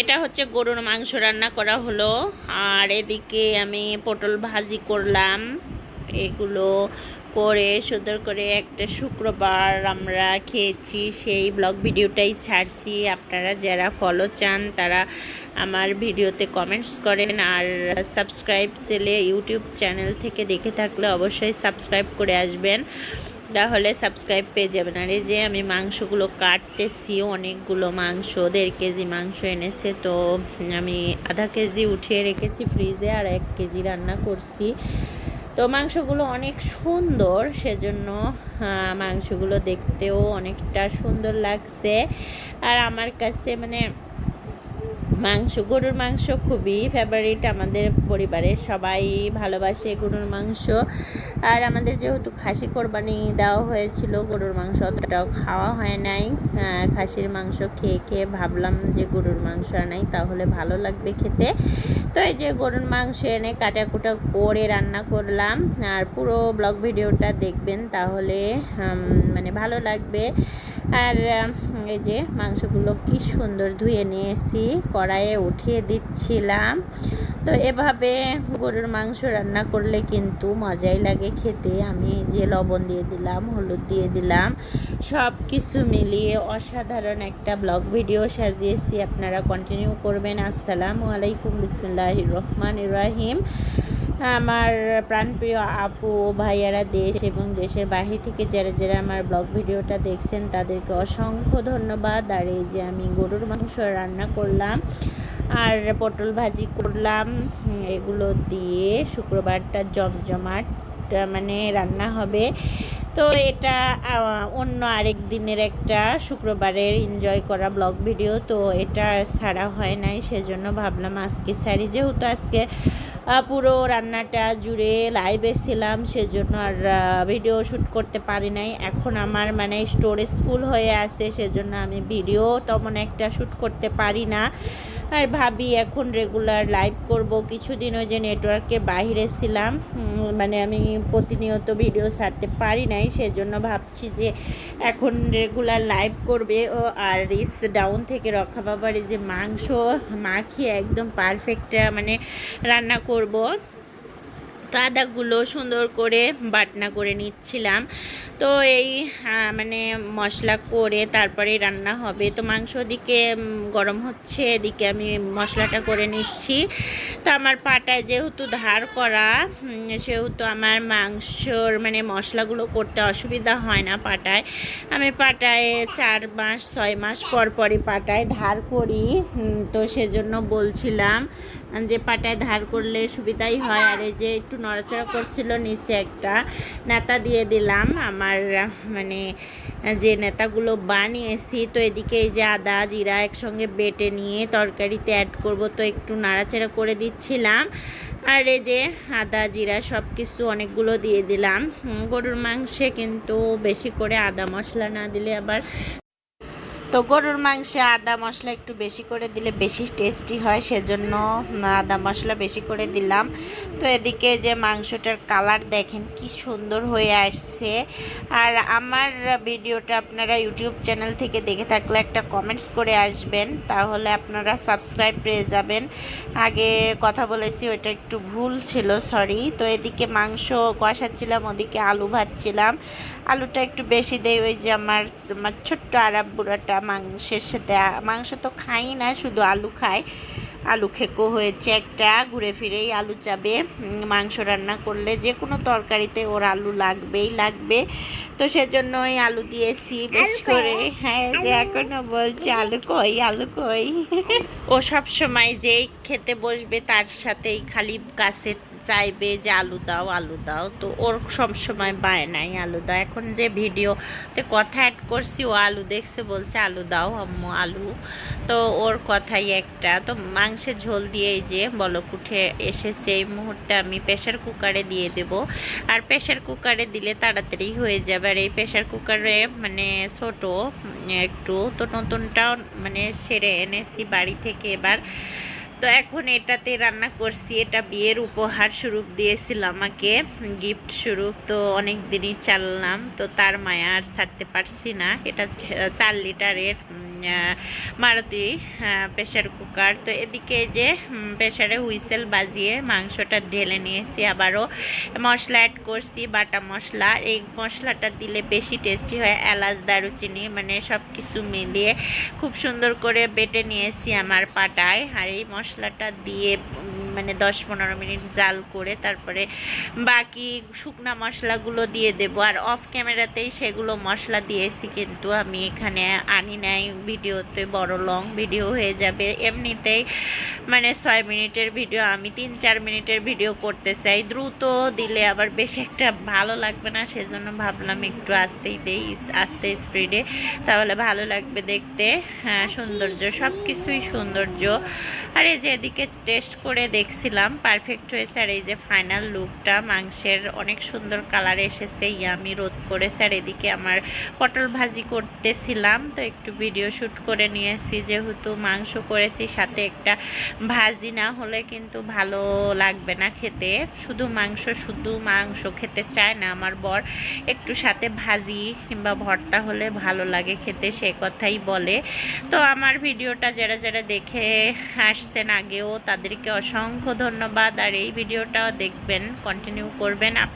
এটা হচ্ছে গরুর মাংস রান্না করা হলো। আর এদিকে আমি পটল ভাজি করলাম। এগুলো করে সুন্দর করে একটা শুক্রবার আমরা খেয়েছি। সেই ব্লগ ভিডিওটাই ছাড়ছি। আপনারা যারা ফলো চান, তারা আমার ভিডিওতে কমেন্টস করেন। আর সাবস্ক্রাইব সেলে ইউটিউব চ্যানেল থেকে দেখে থাকলে অবশ্যই সাবস্ক্রাইব করে আসবেন। তাহলে সাবস্ক্রাইব পেয়ে যাবেন। আর এই যে আমি মাংসগুলো কাটতেছি, অনেকগুলো মাংস, দেড় কেজি মাংস এনেছে, তো আমি আধা কেজি উঠিয়ে রেখেছি ফ্রিজে আর এক কেজি রান্না করছি। তো মাংসগুলো অনেক সুন্দর, সেজন্য মাংসগুলো দেখতেও অনেকটা সুন্দর লাগছে। আর আমার কাছে মানে মাংস, গরুর মাংস খুবই ফেভারিট আমাদের পরিবারের সবাই ভালোবাসে গরুর মাংস। আর আমাদের যেহেতু খাসি কোরবানি দেওয়া হয়েছিল, গরুর মাংস অতটাও খাওয়া হয় নাই। খাসির মাংস খেয়ে খেয়ে ভাবলাম যে গরুর মাংস আনাই তাহলে ভালো লাগবে খেতে। তো এই যে গরুর মাংস এনে কাটাকুটা করে রান্না করলাম। আর পুরো ব্লগ ভিডিওটা দেখবেন, তাহলে মানে ভালো লাগবে। আর এই যে মাংসগুলো কি সুন্দর ধুয়ে নিয়েছি, কড়াইয়ে উঠিয়ে দিচ্ছিলাম। তো এভাবে গরুর মাংস রান্না করলে কিন্তু মজাই লাগে খেতে। আমি যে লবণ দিয়ে দিলাম, হলুদ দিয়ে দিলাম সব কিছু মিলিয়ে অসাধারণ একটা ব্লগ ভিডিও সাজিয়েছি। আপনারা কন্টিনিউ করবেন। আসসালামু আলাইকুম বিসমুল্লাহ রহমান রাহিম। আমার প্রাণপ্রিয় আপু, ভাইয়ারা দেশ এবং দেশের বাহির থেকে যারা যারা আমার ব্লগ ভিডিওটা দেখছেন, তাদেরকে অসংখ্য ধন্যবাদ। আর এই যে আমি গরুর মাংস রান্না করলাম আর পটল ভাজি করলাম, এগুলো দিয়ে শুক্রবারটা জমজমাট মানে রান্না হবে। তো এটা অন্য আরেক দিনের একটা শুক্রবারের এনজয় করা ব্লগ ভিডিও তো এটা ছাড়া হয় নাই, সেজন্য ভাবলাম আজকে ছাড়ি। যেহেতু আজকে পুরো রান্নাটা জুড়ে লাইভে ছিলাম, সেজন্য আর ভিডিও শ্যুট করতে পারি নাই। এখন আমার মানে স্টোরেজ ফুল হয়ে আছে, সেজন্য আমি ভিডিও তেমন একটা শ্যুট করতে পারি না। আর ভাবি এখন রেগুলার লাইভ করব। কিছুদিন ওই যে নেটওয়ার্কের বাইরে ছিলাম। মানে আমি প্রতিনিয়ত ভিডিও ছাড়তে পারি নাই, সেজন্য ভাবছি যে এখন রেগুলার লাইভ করবে। ও, আর রিস ডাউন থেকে রক্ষা পাবার যে মাংস মাখিয়ে একদম পারফেক্ট মানে রান্না করব। তো আদাগুলো সুন্দর করে বাটনা করে নিচ্ছিলাম। তো এই মানে মশলা করে তারপরে রান্না হবে। তো মাংস দিকে গরম হচ্ছে, এদিকে আমি মশলাটা করে নিচ্ছি। তো আমার পাটায় যেহেতু ধার করা সেহেতু আমার মাংসর মানে মশলাগুলো করতে অসুবিধা হয় না পাটায়। আমি পাটায় চার মাস, ছয় মাস পর পরই পাটায় ধার করি। তো সেজন্য বলছিলাম যে পাটায় ধার করলে সুবিধাই হয়। আর এই যে একটু নড়াচড়া করছিল নিচে একটা নেতা দিয়ে দিলাম। আমার মানে যে নেতাগুলো বানিয়েছি, তো এদিকে এই যে আদা, জিরা একসঙ্গে বেটে নিয়ে তরকারিতে অ্যাড করব, তো একটু নাড়াচাড়া করে দিচ্ছিলাম। আর এই যে আদা, জিরা সব কিছু অনেকগুলো দিয়ে দিলাম। গরুর মাংসে কিন্তু বেশি করে আদা মশলা না দিলে আবার তো গরুর মাংসে আদা মশলা একটু বেশি করে দিলে বেশি টেস্টি হয়, সেজন্য আদা মশলা বেশি করে দিলাম। তো এদিকে যে মাংসটার কালার দেখেন কি সুন্দর হয়ে আসছে। আর আমার ভিডিওটা আপনারা ইউটিউব চ্যানেল থেকে দেখে থাকলে একটা কমেন্টস করে আসবেন, তাহলে আপনারা সাবস্ক্রাইব পেয়ে যাবেন। আগে কথা বলেছি, ওইটা একটু ভুল ছিল সরি তো এদিকে মাংস কষাচ্ছিলাম, ওদিকে আলু ভাজছিলাম। আলুটা একটু বেশি দেয় ওই যে আমার আমার ছোট্ট আরাব বুড়াটা। মাংসের সাথে মাংস তো খাই না শুধু আলু খায় আলু খেকো হয়েছে একটা ঘুরে ফিরেই আলু চাবে। মাংস রান্না করলে যে কোনো তরকারিতে ওর আলু লাগবেই লাগবে। তো সেজন্যই আলু দিয়েছি বেশ করে। হ্যাঁ যে এখনও বলছে আলু কই আলু কই? ও সব সময় যেই খেতে বসবে তার সাথেই খালি কাছে চাইবে যে আলু দাও আলু দাও। তো ওর সব সময় বায় নাই আলু দাও। এখন যে ভিডিওতে কথা অ্যাড করছি, ও আলু দেখছে, বলছে, আলু দাও আম্মু, আলু। তো ওর কথাই একটা। তো মাংসের ঝোল দিয়ে এই যে বলক উঠে এসেছে, এই মুহূর্তে আমি প্রেশার কুকারে দিয়ে দেব। আর প্রেশার কুকারে দিলে তাড়াতাড়ি হয়ে যাবে। আর এই প্রেশার কুকারে মানে ছোট একটু। তো নতুনটাও মানে সেরে এনেছি বাড়ি থেকে এবার। তো এখন এটাতে রান্না করছি, এটা বিয়ের উপহার স্বরূপ দিয়েছিল আমাকে গিফট স্বরূপ, তো অনেক দিনই চাললাম, তো তার মায়া আর ছাড়তে পারছি না, এটা চার লিটারের মারুতি প্রেশার কুকার তো এদিকে যে প্রেশারে হুইসেল বাজিয়ে মাংসটা ঢেলে নিয়েছি। আবারও মশলা অ্যাড করছি, বাটা মশলা। এই মশলাটা দিলে বেশি টেস্টি হয়, এলাচ, দারুচিনি মানে সব কিছু মিলিয়ে। খুব সুন্দর করে বেটে নিয়েছি আমার পাটায়। আর এই মশলাটা দিয়ে মানে দশ পনেরো মিনিট জাল করে তারপরে বাকি শুকনা মশলাগুলো দিয়ে দেবো। আর অফ ক্যামেরাতেই সেগুলো মশলা দিয়েছি কিন্তু আমি এখানে আনি নাই। ভিডিওতে বড় লং ভিডিও হয়ে যাবে। এমনিতেই মানে ছয় মিনিটের ভিডিও আমি তিন চার মিনিটের ভিডিও করতে চাই। দ্রুত দিলে আবার বেশি একটা ভালো লাগবে না, সেজন্য ভাবলাম একটু আস্তেই দেই, আস্তে স্পিডে তাহলে ভালো লাগবে দেখতে। হ্যাঁ সৌন্দর্য সব কিছুই সৌন্দর্য। আর এই যে এদিকে টেস্ট করে দেখছিলাম পারফেক্ট হয়েছে। আর এই যে ফাইনাল লুকটা মাংসের অনেক সুন্দর কালার এসেছে ইয়ামি রোদ করেছে। আর এদিকে আমার পটল ভাজি করতেছিলাম, তো একটু ভিডিও শ্যুট করে নিয়েছি। যেহেতু মাংস করেছি, সাথে একটা ভাজি না হলে কিন্তু ভালো লাগবে না খেতে। শুধু মাংস শুধু মাংস খেতে চায় না আমার বর। একটু সাথে ভাজি কিংবা ভর্তা হলে ভালো লাগে খেতে, সে কথাই বলে। তো আমার ভিডিওটা যারা যারা দেখে আসছেন আগেও তাদেরকে অসংখ্য ধন্যবাদ। আর এই ভিডিওটাও দেখবেন কন্টিনিউ করবেন।